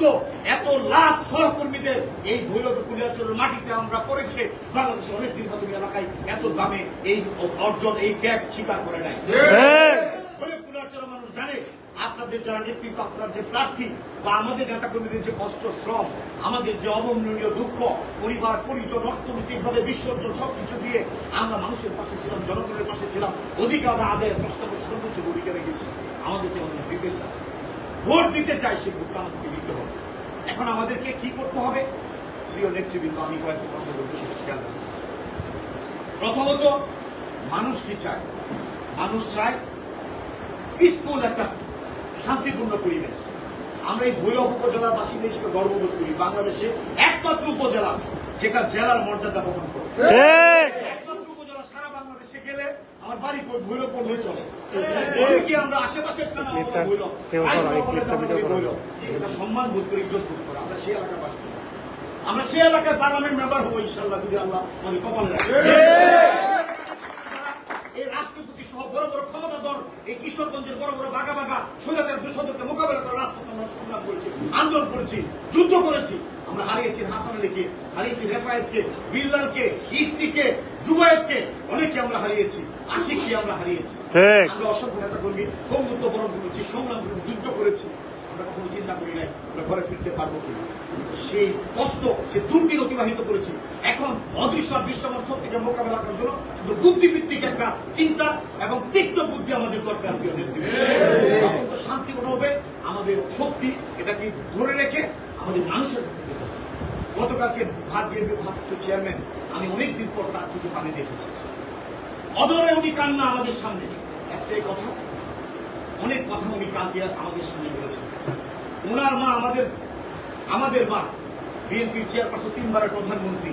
রক্ত এত লাশ সহকর্মীদের এই ভৈরব কুলিয়াচরের মাটিতে আমরা করেছে বাংলাদেশের অনেক নির্বাচনী এলাকায় এত দামে এই অর্জন এই ত্যাগ স্বীকার করে নাই ভৈরব কুলিয়াচরের মানুষ জানে আপনাদের যারা নেতৃত্ব আপনার যে প্রার্থী বা আমাদের নেতাকর্মীদের যে কষ্ট শ্রম আমাদের যে অবর্ণনীয় দুঃখ পরিবার পরিজন অর্থনৈতিকভাবে বিসর্জন সবকিছু দিয়ে আমরা মানুষের পাশে ছিলাম জনগণের পাশে ছিলাম অধিকার আদায়ের প্রস্তাবে সর্বোচ্চ ভূমিকা রেখেছি আমাদেরকে মানুষ দিতে চায় ভোট দিতে চায় সেই ভোটটা আমাদেরকে এখন আমাদেরকে কি করতে হবে? প্রিয় নেতৃবৃন্দ আমি কয়েকটি কথা বলতে সেটা খেয়াল প্রথমত মানুষ কি চায়? মানুষ চায় পিসফুল একটা শান্তিপূর্ণ পরিবেশ। আমরা এই ভৈরব উপজেলার বাসিন্দা হিসেবে গর্ববোধ করি। বাংলাদেশে একমাত্র উপজেলা যেটা জেলার মর্যাদা বহন করে একমাত্র উপজেলা সারা বাংলাদেশে গেলে আমার বাড়ি ভৈরব পড়লে চলে। অনেকে আমরা আশেপাশের থানা ভৈরব কেউ আইন করো, এই বলে ক্লিপটা আমাদের ভিডিও করো। ভৈরব এটা সম্মান বোধ করে ইজ্জত বোধ করে। আমরা সেই এলাকার বাসিন্দা। আমরা সেই এলাকার পার্লামেন্ট মেম্বার হব ইনশাল্লাহ যদি আল্লাহ আমাদের কপালে রাখে। এই রাষ্ট্রপতি সহ বড় বড় ক্ষমতাধর এই কিশোরগঞ্জের বড় বড় বাগা বাগা সোজাদের দুঃসদকে মোকাবেলা করে রাজপথ আমরা সংগ্রাম করেছি আন্দোলন করেছি যুদ্ধ করেছি। আমরা হারিয়েছি হাসান আলীকে হারিয়েছি রেফায়েতকে বিল্লালকে ইফতিকে জুবায়েতকে অনেকে আমরা হারিয়েছি আশিককে আমরা হারিয়েছি। আমরা অসংখ্য নেতা কর্মী কৌমুত্ব বরণ করেছি সংগ্রাম করেছি যুদ্ধ করেছি। আমরা কখনো চিন্তা করি নাই আমরা ঘরে ফিরতে পারব কিনা সেই কষ্ট যে দুর্দিন অতিবাহিত করেছি। এখন অদৃশ্য আর দৃশ্যমান শক্তিকে মোকাবেলা করার জন্য শুধু বুদ্ধিভিত্তিক একটা চিন্তা এবং তীক্ষ্ণ বুদ্ধি আমাদের দরকার প্রিয় নেতৃবৃন্দ। তখন তো শান্তি হবে আমাদের শক্তি এটাকে ধরে রেখে আমাদের মানুষের কাছে যেতে হবে। গতকালকে ভাত বিএনপি চেয়ারম্যান আমি অনেকদিন পর তার চোখে পানি দেখেছি। অজরে উনি কান্না আমাদের সামনে। একটাই কথা, অনেক কথা উনি কালকে আমাদের সামনে বলেছেন। ওনার মা আমাদের আমাদের মা, বিএনপির চেয়ারপারসন, তিনবারের প্রধানমন্ত্রী।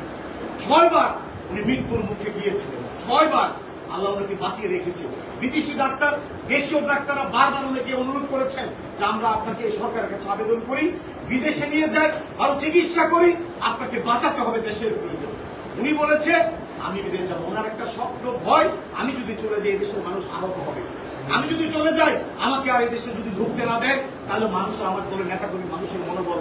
ছয়বার উনি মৃত্যুর মুখে গিয়েছিলেন। ছয়বার। আল্লাহ ওনাকে বাঁচিয়ে রেখেছে। বিদেশি ডাক্তার, দেশীয় ডাক্তাররা বারবার ওনাকে অনুরোধ করেছেন যে আমরা আপনাকে সরকারের কাছে আবেদন করি, বিদেশে নিয়ে যাই আরও চিকিৎসা করি, আপনাকে বাঁচাতে হবে দেশের প্রয়োজন। উনি বলেছে, আমি বিদেশ যাব। ওনার একটা স্বপ্ন, ভয়, আমি যদি চলে যাই দেশের মানুষ আহত হবে। আমি যদি চলে যাই, আমাকে আর এই দেশে যদি ঢুকতে না দেয়, তাহলে মানুষ আমার দলের নেতা কর্মী মানুষের মনোবল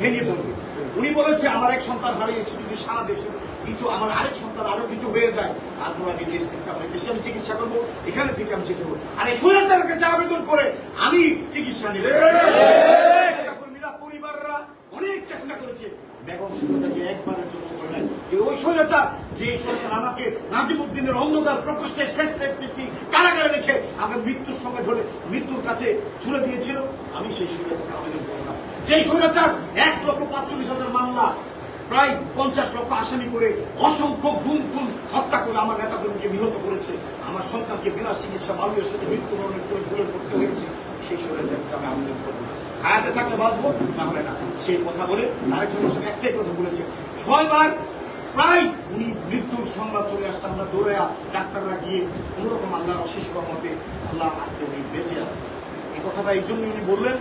ভেঙে পড়বে। উনি বলেছে, আমার এক সন্তান হারিয়েছে যদি সারা দেশে কিছু আমার আরেক সন্তান আরও কিছু হয়ে যায়, তারপর আমি দেশ থেকে আমার দেশে আমি চিকিৎসা করব, এখানে থেকে আমি চিকিৎসা আর এই সৈরাচারের কাছে আবেদন করে, আমি চিকিৎসা নেতা পরিবাররা অনেক চেষ্টা করেছে। মৃত্যুর কাছে ছুড়ে দিয়েছিল, আমি সেই স্বৈরাচারকে আবেদন করলাম। যে স্বৈরাচার এক লক্ষ পাঁচচল্লিশ হাজার মামলা প্রায় পঞ্চাশ লক্ষ আসামি করে অসংখ্য গুম খুন, হত্যা করে আমার নেতাকর্মীকে নিহত করেছে। আমার সন্তানকে বিনা চিকিৎসা মালয়ের সাথে মৃত্যুবরণের দূরে করতে হয়েছে। সেই স্বৈরাচারকে আমি আবেদন করব হায়াতে থাকলে বাঁচবো, না হলে না। সেই কথা বলে আরেকজনের সাথে একটাই কথা বলেছে। ছয়বার প্রায় উনি মৃত্যুর সংবাদ চলে আসছে আমরা দৌড়ে ডাক্তাররা গিয়ে কোনোরকম আল্লাহর অশেষ রহমতে আল্লাহ আজকে উনি বেঁচে আছে এই কথাটা এই জন্য উনি বললেন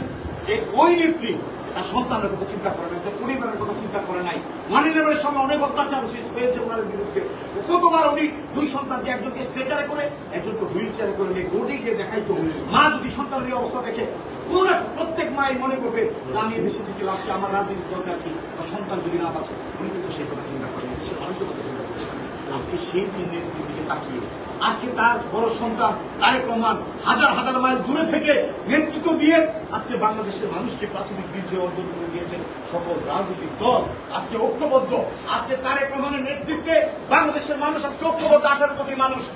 যে ওই নেত্রী তার সন্তানের কথা চিন্তা করে নাই তার পরিবারের কথা চিন্তা করে নাই। ওয়ান ইলেভেনের সময় অনেক অত্যাচার হয়েছে ওনার বিরুদ্ধে। কতবার উনি দুই সন্তানকে একজনকে স্ট্রেচারে করে, একজনকে হুইল চেয়ারে করে নিয়ে গোটে গিয়ে দেখাইতো। মা যদি সন্তানের অবস্থা দেখে, কোন প্রত্যেক মাই মনে করবে যে আমি এদেশে থেকে লাভ আমার রাজনীতির দরকার কি সন্তান যদি না বাঁচে, উনি কিন্তু সেই কথা চিন্তা করেন সে মানুষের কথা চিন্তা করেন আজকে সেই দিনের দিকে তাকিয়ে আজকে তার বড় সন্তান, তারেক রহমান হাজার হাজার মাইল দূরে থেকে নেতৃত্ব দিয়ে আজকে বাংলাদেশের মানুষকে প্রাথমিক বিজয় অর্জন করে দিয়েছেন সকল রাজনৈতিক দল। আজকে ঐক্যবদ্ধ, আজকে তারেক রহমানের নেতৃত্বে বাংলাদেশের মানুষ, আজকে ঐক্যবদ্ধ আঠারো কোটি মানুষ